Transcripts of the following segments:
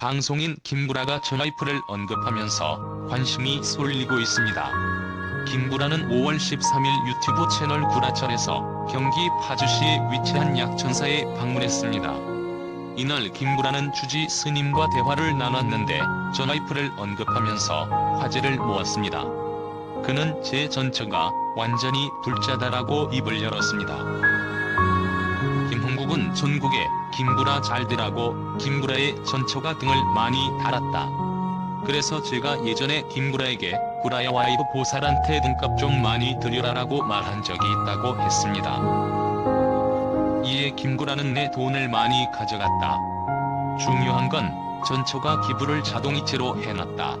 방송인 김구라가 전와이프를 언급하면서 관심이 쏠리고 있습니다. 김구라는 5월 13일 유튜브 채널 구라철에서 경기 파주시에 위치한 약천사에 방문했습니다. 이날 김구라는 주지 스님과 대화를 나눴는데 전와이프를 언급하면서 화제를 모았습니다. 그는 제 전처가 완전히 불자다라고 입을 열었습니다. 김홍국은 전국에 김구라 잘되라고 김구라의 전처가 등을 많이 달았다. 그래서 제가 예전에 김구라에게 구라야 와이프 보살한테 등값 좀 많이 드려라라고 말한 적이 있다고 했습니다. 이에 김구라는 내 돈을 많이 가져갔다. 중요한 건 전처가 기부를 자동이체로 해놨다.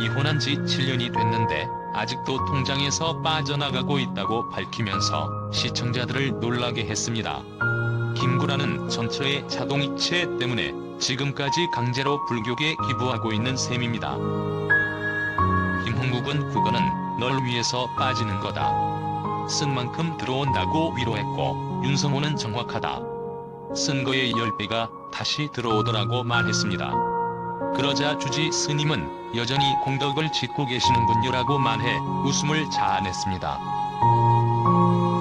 이혼한 지 7년이 됐는데 아직도 통장에서 빠져나가고 있다고 밝히면서 시청자들을 놀라게 했습니다. 김구라는 전처의 자동이체 때문에 지금까지 강제로 불교계 기부하고 있는 셈입니다. 김홍국은 그거는 널 위해서 빠지는 거다. 쓴 만큼 들어온다고 위로했고 윤성호는 정확하다. 쓴 거의 10배가 다시 들어오더라고 말했습니다. 그러자 주지 스님은 여전히 공덕을 짓고 계시는군요라고 말해 웃음을 자아냈습니다.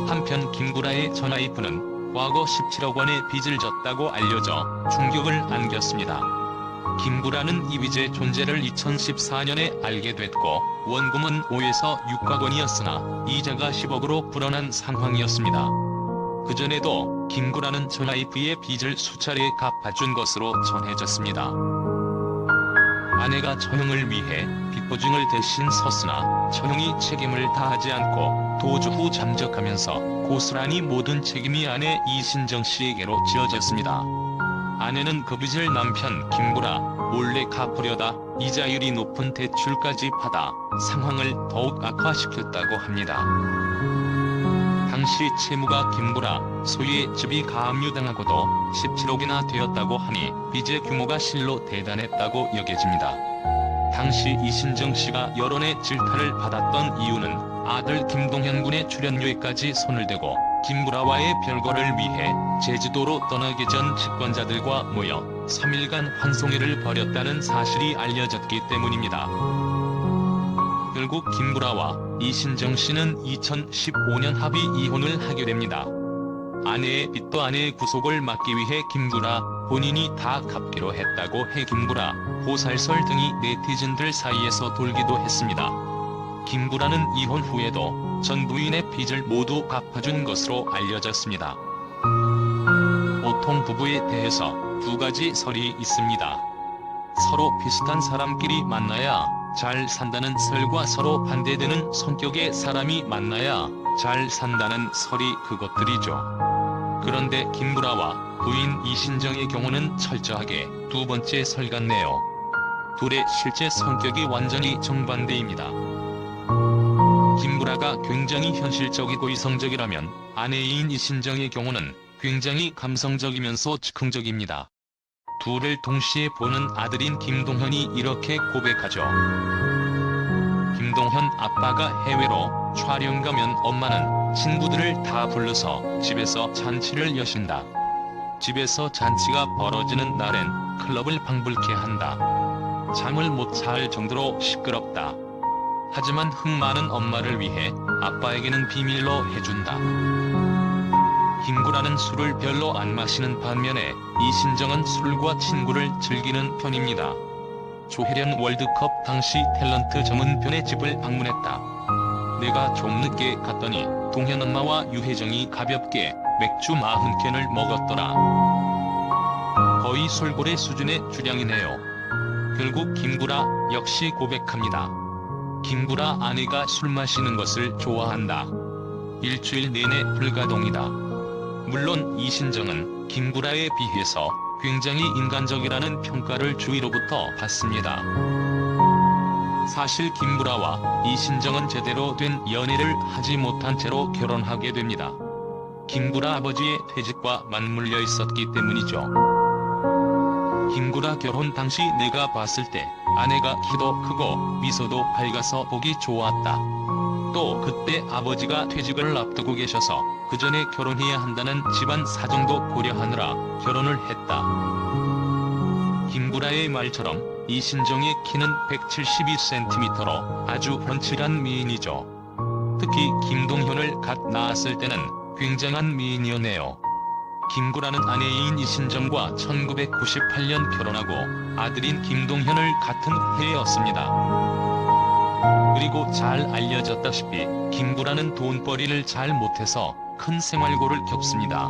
한편 김구라의 전화이프는 과거 17억 원의 빚을 졌다고 알려져 충격을 안겼습니다. 김구라는 이비제 존재를 2014년에 알게 됐고 원금은 5에서 6억 원이었으나 이자가 10억으로 불어난 상황이었습니다. 그전에도 김구라는 전화이프의 빚을 수차례 갚아준 것으로 전해졌습니다. 아내가 처형을 위해 빚보증을 대신 섰으나 처형이 책임을 다하지 않고 도주 후 잠적하면서 고스란히 모든 책임이 아내 이신정 씨에게로 지어졌습니다. 아내는 그 빚을 남편 김구라 몰래 갚으려다 이자율이 높은 대출까지 받아 상황을 더욱 악화시켰다고 합니다. 당시 채무가 김구라 소유의 집이 가압류당하고도 17억이나 되었다고 하니 빚의 규모가 실로 대단했다고 여겨집니다. 당시 이신정 씨가 여론의 질타를 받았던 이유는 아들 김동현 군의 출연료에까지 손을 대고 김구라와의 별거를 위해 제주도로 떠나기 전 집권자들과 모여 3일간 환송회를 벌였다는 사실이 알려졌기 때문입니다. 결국 김구라와 이신정 씨는 2015년 합의 이혼을 하게 됩니다. 아내의 빚도 아내의 구속을 막기 위해 김구라 본인이 다 갚기로 했다고 해 김구라 보살설 등이 네티즌들 사이에서 돌기도 했습니다. 김구라는 이혼 후에도 전 부인의 빚을 모두 갚아준 것으로 알려졌습니다. 보통 부부에 대해서 두 가지 설이 있습니다. 서로 비슷한 사람끼리 만나야 잘 산다는 설과 서로 반대되는 성격의 사람이 만나야 잘 산다는 설이 그것들이죠. 그런데 김구라와 부인 이신정의 경우는 철저하게 두 번째 설 같네요. 둘의 실제 성격이 완전히 정반대입니다. 김구라가 굉장히 현실적이고 이성적이라면 아내인 이신정의 경우는 굉장히 감성적이면서 즉흥적입니다. 둘을 동시에 보는 아들인 김동현이 이렇게 고백하죠. 김동현 아빠가 해외로 촬영 가면 엄마는 친구들을 다 불러서 집에서 잔치를 여신다. 집에서 잔치가 벌어지는 날엔 클럽을 방불케 한다. 잠을 못 잘 정도로 시끄럽다. 하지만 흥 많은 엄마를 위해 아빠에게는 비밀로 해준다. 김구라는 술을 별로 안 마시는 반면에 이신정은 술과 친구를 즐기는 편입니다. 조혜련 월드컵 당시 탤런트 정은변의 집을 방문했다. 내가 좀 늦게 갔더니 동현 엄마와 유혜정이 가볍게 맥주 40캔을 먹었더라. 거의 술고래 수준의 주량이네요. 결국 김구라 역시 고백합니다. 김구라 아내가 술 마시는 것을 좋아한다. 일주일 내내 불가동이다. 물론 이신정은 김구라에 비해서 굉장히 인간적이라는 평가를 주위로부터 받습니다. 사실 김구라와 이신정은 제대로 된 연애를 하지 못한 채로 결혼하게 됩니다. 김구라 아버지의 퇴직과 맞물려 있었기 때문이죠. 김구라 결혼 당시 내가 봤을 때 아내가 키도 크고 미소도 밝아서 보기 좋았다. 또 그때 아버지가 퇴직을 앞두고 계셔서 그 전에 결혼해야 한다는 집안 사정도 고려하느라 결혼을 했다. 김구라의 말처럼 이신정의 키는 172cm로 아주 훤칠한 미인이죠. 특히 김동현을 갓 낳았을 때는 굉장한 미인이었네요. 김구라는 아내인 이신정과 1998년 결혼하고 아들인 김동현을 같은 해였습니다. 그리고 잘 알려졌다시피 김구라는 돈벌이를 잘 못해서 큰 생활고를 겪습니다.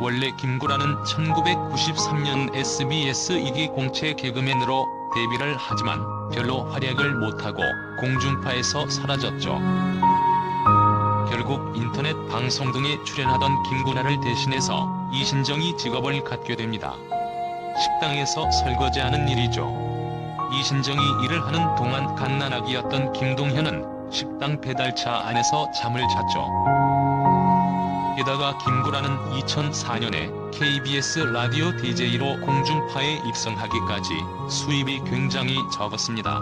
원래 김구라는 1993년 SBS 2기 공채 개그맨으로 데뷔를 하지만 별로 활약을 못하고 공중파에서 사라졌죠. 결국 인터넷 방송 등에 출연하던 김구라를 대신해서 이신정이 직업을 갖게 됩니다. 식당에서 설거지하는 일이죠. 이신정이 일을 하는 동안 갓난아기였던 김동현은 식당 배달차 안에서 잠을 잤죠. 게다가 김구라는 2004년에 KBS 라디오 DJ로 공중파에 입성하기까지 수입이 굉장히 적었습니다.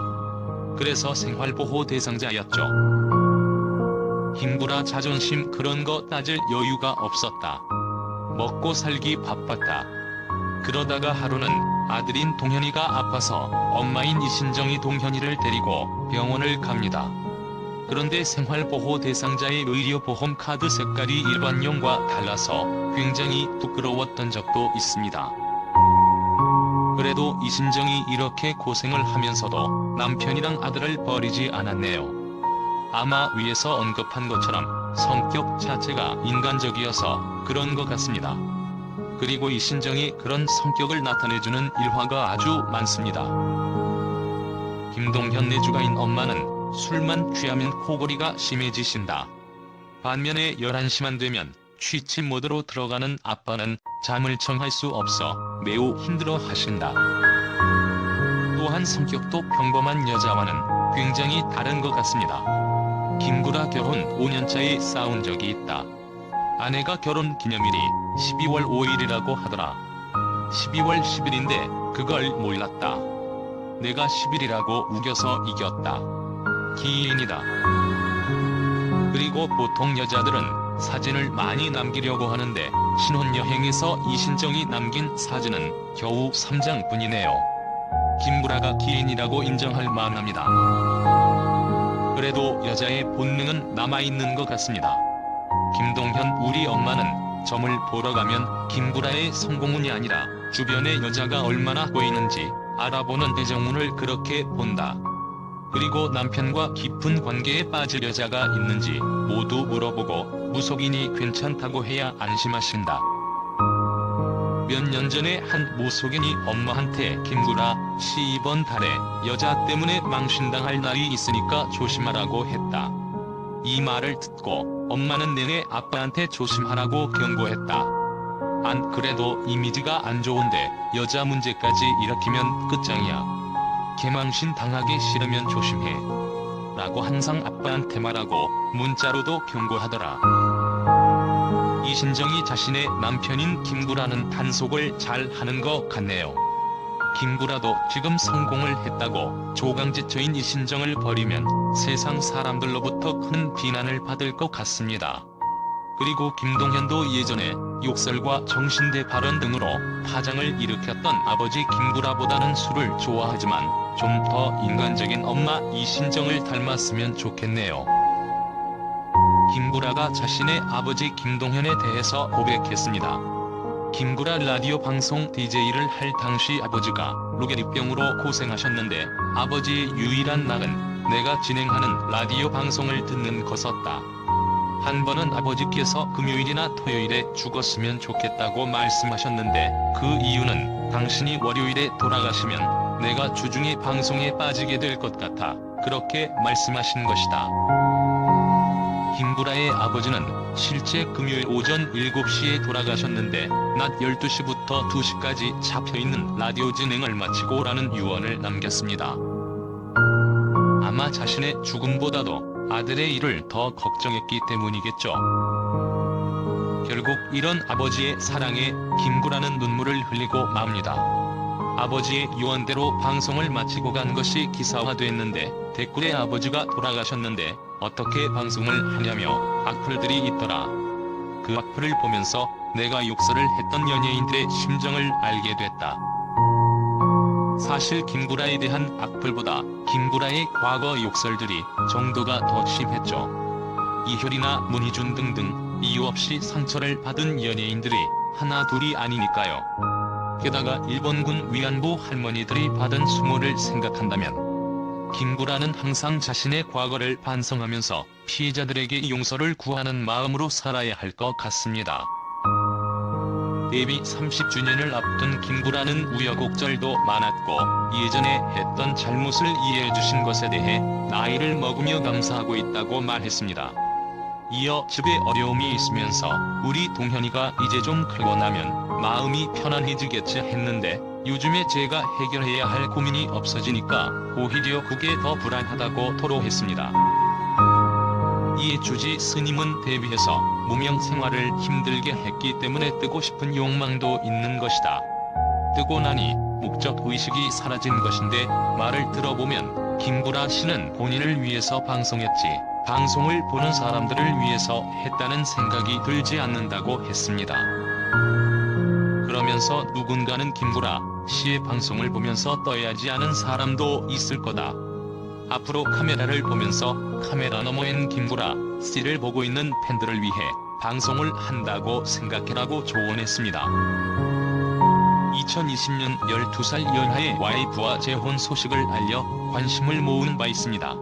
그래서 생활보호 대상자였죠. 김구라 자존심 그런 거 따질 여유가 없었다. 먹고 살기 바빴다. 그러다가 하루는 아들인 동현이가 아파서 엄마인 이신정이 동현이를 데리고 병원을 갑니다. 그런데 생활보호 대상자의 의료보험 카드 색깔이 일반용과 달라서 굉장히 부끄러웠던 적도 있습니다. 그래도 이신정이 이렇게 고생을 하면서도 남편이랑 아들을 버리지 않았네요. 아마 위에서 언급한 것처럼 성격 자체가 인간적이어서 그런 것 같습니다. 그리고 이 신정이 그런 성격을 나타내주는 일화가 아주 많습니다. 김동현 내주가인 엄마는 술만 취하면 코골이가 심해지신다. 반면에 11시만 되면 취침 모드로 들어가는 아빠는 잠을 청할 수 없어 매우 힘들어 하신다. 또한 성격도 평범한 여자와는 굉장히 다른 것 같습니다. 김구라 결혼 5년차에 싸운 적이 있다. 아내가 결혼 기념일이 12월 5일이라고 하더라. 12월 10일인데 그걸 몰랐다. 내가 10일이라고 우겨서 이겼다. 기인이다. 그리고 보통 여자들은 사진을 많이 남기려고 하는데 신혼여행에서 이신정이 남긴 사진은 겨우 3장뿐이네요. 김구라가 기인이라고 인정할 만합니다. 그래도 여자의 본능은 남아있는 것 같습니다. 김동현 우리 엄마는 점을 보러 가면 김구라의 성공운이 아니라 주변의 여자가 얼마나 보이는지 알아보는 애정운을 그렇게 본다. 그리고 남편과 깊은 관계에 빠질 여자가 있는지 모두 물어보고 무속인이 괜찮다고 해야 안심하신다. 몇 년 전에 한 무속인이 엄마한테 김구라 씨 이번 달에 여자 때문에 망신당할 날이 있으니까 조심하라고 했다. 이 말을 듣고 엄마는 내내 아빠한테 조심하라고 경고했다. 안 그래도 이미지가 안 좋은데 여자 문제까지 일으키면 끝장이야. 개망신 당하기 싫으면 조심해. 라고 항상 아빠한테 말하고 문자로도 경고하더라. 이신정이 자신의 남편인 김구라는 단속을 잘 하는 것 같네요. 김구라도 지금 성공을 했다고 조강지처인 이신정을 버리면 세상 사람들로부터 큰 비난을 받을 것 같습니다. 그리고 김동현도 예전에 욕설과 정신대 발언 등으로 파장을 일으켰던 아버지 김구라보다는 술을 좋아하지만 좀 더 인간적인 엄마 이신정을 닮았으면 좋겠네요. 김구라가 자신의 아버지 김동현에 대해서 고백했습니다. 김구라 라디오 방송 DJ를 할 당시 아버지가 루게리병으로 고생하셨는데 아버지의 유일한 낙은 내가 진행하는 라디오 방송을 듣는 것었다. 한 번은 아버지께서 금요일이나 토요일에 죽었으면 좋겠다고 말씀하셨는데 그 이유는 당신이 월요일에 돌아가시면 내가 주중에 방송에 빠지게 될 것 같아 그렇게 말씀하신 것이다. 김구라의 아버지는 실제 금요일 오전 7시에 돌아가셨는데 낮 12시부터 2시까지 잡혀있는 라디오 진행을 마치고 라는 유언을 남겼습니다. 아마 자신의 죽음보다도 아들의 일을 더 걱정했기 때문이겠죠. 결국 이런 아버지의 사랑에 김구라는 눈물을 흘리고 맙니다. 아버지의 유언대로 방송을 마치고 간 것이 기사화됐는데 댓글에 아버지가 돌아가셨는데 어떻게 방송을 하냐며 악플들이 있더라. 그 악플을 보면서 내가 욕설을 했던 연예인들의 심정을 알게 됐다. 사실 김구라에 대한 악플보다 김구라의 과거 욕설들이 정도가 더 심했죠. 이효리나 문희준 등등 이유 없이 상처를 받은 연예인들이 하나 둘이 아니니까요. 게다가 일본군 위안부 할머니들이 받은 수모를 생각한다면 김구라는 항상 자신의 과거를 반성하면서 피해자들에게 용서를 구하는 마음으로 살아야 할 것 같습니다. 데뷔 30주년을 앞둔 김구라는 우여곡절도 많았고 예전에 했던 잘못을 이해해 주신 것에 대해 나이를 먹으며 감사하고 있다고 말했습니다. 이어 집에 어려움이 있으면서 우리 동현이가 이제 좀 크고 나면 마음이 편안해지겠지 했는데 요즘에 제가 해결해야 할 고민이 없어지니까 오히려 그게 더 불안하다고 토로했습니다. 이에 주지 스님은 데뷔해서 무명 생활을 힘들게 했기 때문에 뜨고 싶은 욕망도 있는 것이다. 뜨고 나니 목적 의식이 사라진 것인데 말을 들어보면 김구라 씨는 본인을 위해서 방송했지 방송을 보는 사람들을 위해서 했다는 생각이 들지 않는다고 했습니다. 그러면서 누군가는 김구라 씨의 방송을 보면서 떠야지 않은 사람도 있을 거다. 앞으로 카메라를 보면서 카메라 너머엔 김구라 씨를 보고 있는 팬들을 위해 방송을 한다고 생각해라고 조언했습니다. 2020년 12살 연하의 와이프와 재혼 소식을 알려 관심을 모으는 바 있습니다.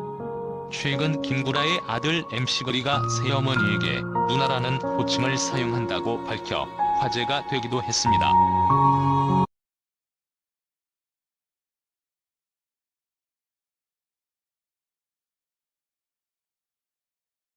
최근 김구라의 아들 MC거리가 새어머니에게 누나라는 호칭을 사용한다고 밝혀 화제가 되기도 했습니다.